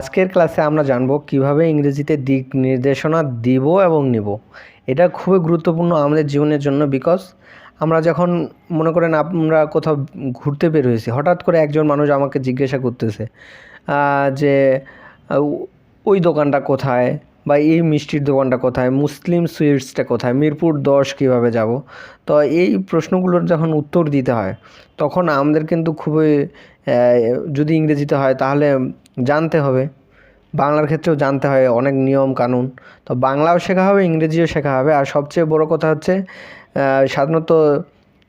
আজকের ক্লাসে আমরা জানব কীভাবে ইংরেজিতে দিক নির্দেশনা দিব এবং নিব। এটা খুবই গুরুত্বপূর্ণ আমাদের জীবনের জন্য বিকজ আমরা যখন মনে করেন আমরা কোথাও ঘুরতে বের হয়েছি, হঠাৎ করে একজন মানুষ আমাকে জিজ্ঞাসা করতেছে যে ওই দোকানটা কোথায় বা এই মিষ্টির দোকানটা কোথায়, মুসলিম সুইটসটা কোথায়, মিরপুর দশ কীভাবে যাব? তো এই প্রশ্নগুলোর যখন উত্তর দিতে হয়, তখন আমাদের কিন্তু খুবই যদি ইংরেজিতে হয় তাহলে জানতে হবে। বাংলার ক্ষেত্রেও জানতে হয়, অনেক নিয়ম, কানুন। তো বাংলাও শেখা হবে, ইংরেজিও শেখা হবে। আর সবচেয়ে বড় কথা হচ্ছে সাধারণত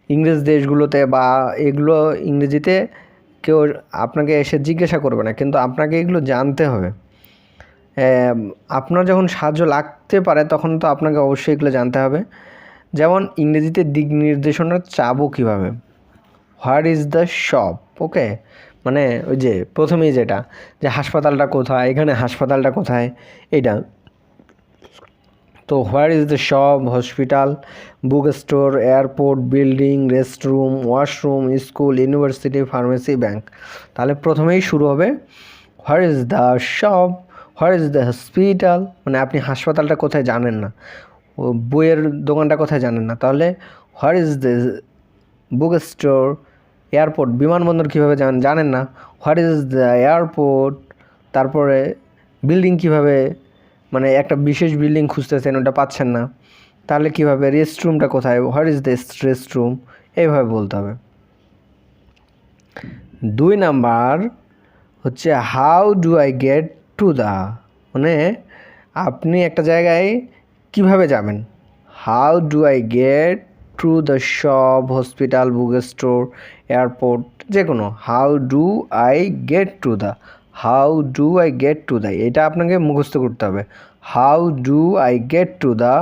ইংরেজ দেশগুলোতে বা এগুলো ইংরেজিতে কেউ আপনাকে এসে জিজ্ঞাসা করবে না, কিন্তু আপনাকে এগুলো জানতে হবে। আপনার যখন সাহায্য লাগতে পারে, তখন তো আপনাকে অবশ্যই এগুলো জানতে হবে। যেমন ইংরেজিতে দিক নির্দেশনা চাবো কীভাবে? Where is the shop? Okay? মানে ওই যে প্রথমেই যেটা, যে হাসপাতালটা কোথায়, এখানে হাসপাতালটা কোথায়, এইটা। তো where is the shop, hospital, book store, airport, building, restroom, washroom, school, university, pharmacy, bank. তাহলে প্রথমেই শুরু হবে, where is the shop, where is the hospital মানে আপনি হাসপাতালটা কোথায় জানেন না বইয়ের দোকানটা কোথায় জানেন না, তাহলে where is the book store airport, বিমানবন্দর কীভাবে জান, জানেন না। হোয়াট ইজ দ্য এয়ারপোর্ট তারপরে বিল্ডিং কীভাবে মানে একটা বিশেষ বিল্ডিং খুঁজতেছেন, ওটা পাচ্ছেন না। তাহলে কীভাবে রেস্টরুমটা কোথায়? হোয়াট ইজ দিস রেস্টরুম এইভাবে বলতে হবে। দুই নাম্বার হচ্ছে how do I get to the মানে আপনি একটা জায়গায় কীভাবে যাবেন? How do I get to the shop hospital book store airport যে কোনো how do I get to the, how do I get to the, এটা আপনাকে মুখস্থ করতে হবে। How do I get to the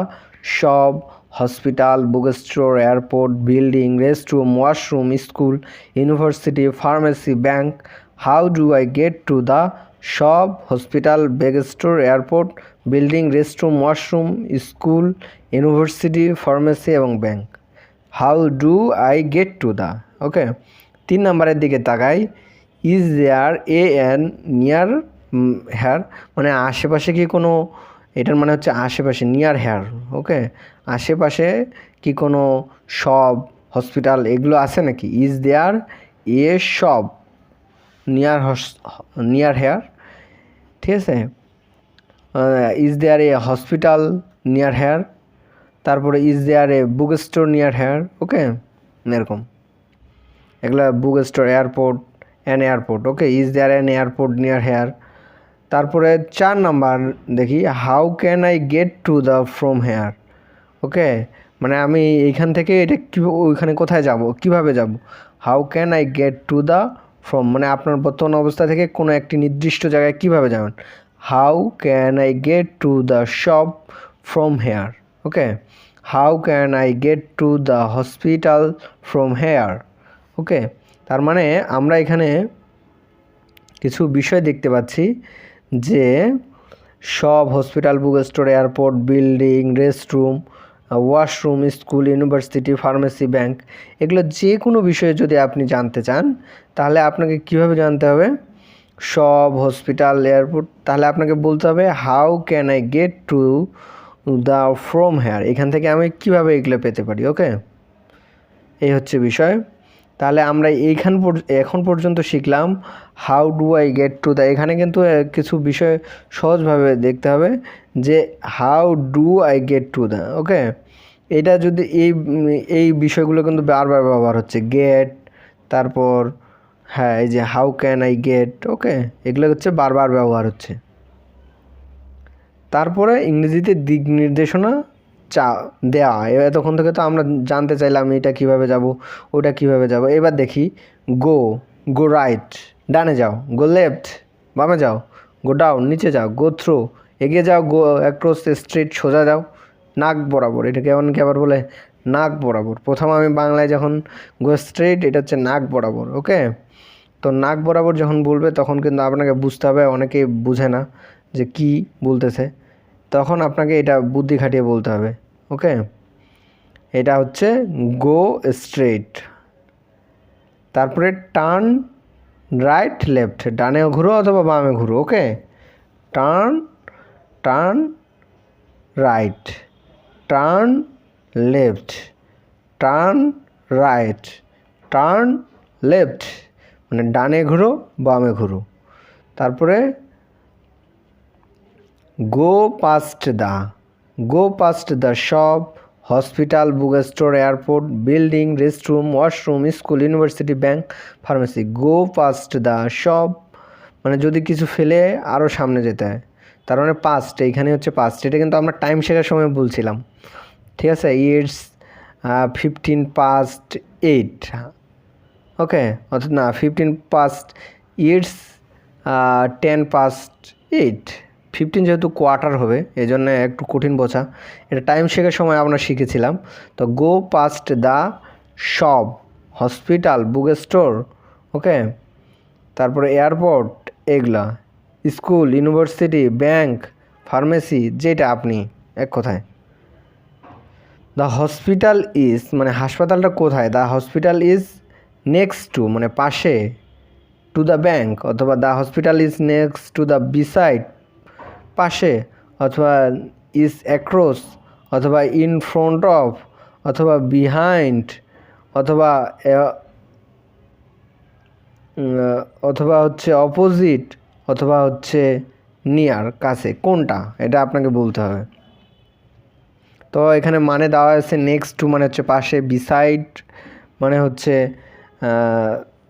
shop hospital book store airport, building, restroom, washroom, school, university, pharmacy, bank. How do I get to the shop hospital bag store airport, building, restroom, washroom, school, university, pharmacy এবং bank. How do I get to the okay তিন নম্বরের দিকে তাকাই। Is there a an near here মানে আশেপাশে কি কোনো, এটার মানে হচ্ছে আশেপাশে নিয়ার হেয়ার ওকে আশেপাশে কি কোনো সব হসপিটাল এগুলো আছে নাকি? ইজ দেয়ার এ সব নিয়ার হস নিয়ার হেয়ার ঠিক আছে? Is there a hospital near here তারপরে is there a book store near here okay এরকম। এগুলো book store airport an airport okay is there an airport near here তারপরে চার number দেখি how can I get to the from here okay মানে আমি এইখান থেকে এটা কী, ওইখানে কোথায় যাব, কীভাবে যাব? How can I get to the from মানে আপনার বর্তমান অবস্থা থেকে কোনো একটি নির্দিষ্ট জায়গায় কীভাবে যাবেন? How can I get to the shop from here okay how can I get to the hospital from here okay তার মানে আমরা এখানে কিছু বিষয় দেখতে পাচ্ছি যে সব hospital book store airport building restroom washroom school university pharmacy bank এগুলো যে কোনো বিষয়ে যদি আপনি জানতে চান, তাহলে আপনাকে কীভাবে জানতে হবে? সব হসপিটাল এয়ারপোর্ট তাহলে আপনাকে বলতে হবে how can I get to the from here. এখান থেকে আমি কীভাবে এগুলো পেতে পারি, ওকে? এই হচ্ছে বিষয়। তাহলে আমরা এইখান এখন পর্যন্ত শিখলাম how do I get to the এখানে কিন্তু কিছু বিষয় সহজভাবে দেখতে হবে যে how do I get to the okay? এটা যদি এই এই বিষয়গুলো কিন্তু বারবার ব্যবহার হচ্ছে গেট তারপর হ্যাঁ এই যে how can I get okay? এগুলো হচ্ছে বারবার ব্যবহার হচ্ছে। তারপরে ইংরেজিতে দিক নির্দেশনা চা দেওয়া এতক্ষণ থেকে তো আমরা জানতে চাইলাম এটা কীভাবে যাব, ওটা কীভাবে যাব। এবার দেখি গো গো রাইট ডানে যাও গো লেফট বামে যাও গো ডাউন নিচে যাও গো থ্রো এগিয়ে যাও গো অ্যাক্রস স্ট্রিট সোজা যাও, নাক বরাবর, এটাকে অনেকে আবার বলে নাক বরাবর। প্রথম আমি বাংলায় যখন গো স্ট্রেট এটা হচ্ছে নাক বরাবর, ওকে? তো নাক বরাবর যখন বলবে, তখন কিন্তু আপনাকে বুঝতে হবে অনেকে বুঝে না যে কি বলতেছে। তখন আপনাকে এটা বুদ্ধি খাটিয়ে বলতে হবে ওকে এটা হচ্ছে গো স্ট্রেট তারপরে টার্ন রাইট লেফট ডানে ঘুরো অথবা বামে ঘুরো okay turn turn right turn left turn right turn left মানে ডানে ঘুরো, বামে ঘুরো। তারপরে go past the go past the shop, hospital book store airport, building, restroom, washroom, school, university, bank, pharmacy. Go past the shop মানে যদি কিছু ফেলে আরও সামনে যেতে হয়। তার মানে পাস্ট এইখানে হচ্ছে পাস্ট এটা কিন্তু আমরা টাইম শেখার সময় বলছিলাম। ঠিক আছে? It's fifteen past eight okay অর্থাৎ না fifteen past it's ten past eight fifteen যেহেতু কোয়ার্টার হবে এই জন্য একটু কঠিন বোঝা। এটা টাইম শেখার সময় আমরা শিখেছিলাম। তো go past the shop hospital book store okay তারপরে এয়ারপোর্ট এগুলা স্কুল ইউনিভার্সিটি ব্যাংক ফার্মেসি যেটা আপনি, এক কথায়। দ্য হসপিটাল ইজ মানে হাসপাতালটা কোথায়? The hospital is next to মানে পাশে টু দ্য ব্যাংক অথবা the hospital is next to the beside পাশে অথবা ইজ অ্যাক্রস অথবা ইন ফ্রন্ট অফ অথবা বিহাইন্ড অথবা অথবা হচ্ছে অপোজিট অথবা হচ্ছে নিয়ার কাছে, কোনটা? এটা আপনাকে বলতে হবে। তো এখানে মানে দেওয়া আছে নেক্সট টু মানে হচ্ছে পাশে বিসাইড মানে হচ্ছে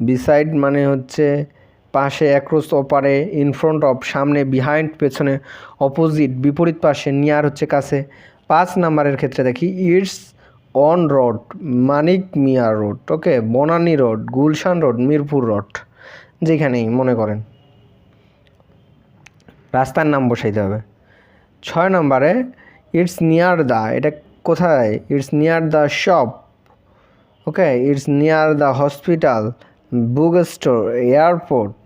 বিসাইড মানে হচ্ছে পাশে অ্যাক্রস ওপারে ইন ফ্রন্ট অফ সামনে বিহাইন্ড পেছনে অপোজিট বিপরীত পাশে নিয়ার হচ্ছে কাছে। পাঁচ নাম্বারের ক্ষেত্রে দেখি it's on road Manik Mia road okay Banani road Gulshan road Mirpur road যেখানেই মনে করেন। রাস্তার নাম বসাইতে হবে। ছয় নম্বরে ইটস নিয়ার দ্য এটা কোথায়? It's near the shop okay it's near the hospital store airport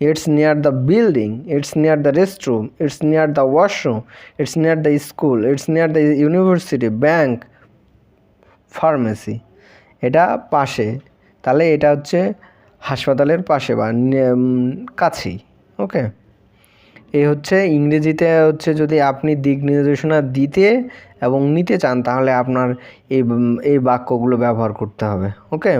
it's near the building it's near the restroom it's near the washroom it's near the school it's near the university bank pharmacy এটা পাশে, তাহলে এটা হচ্ছে হাসপাতালের পাশে বা কাছেই ওকে এই হচ্ছে ইংরেজিতে হচ্ছে যদি আপনি দিক নির্দেশনা দিতে এবং নিতে চান, তাহলে আপনার এই এই বাক্যগুলো ব্যবহার করতে হবে ওকে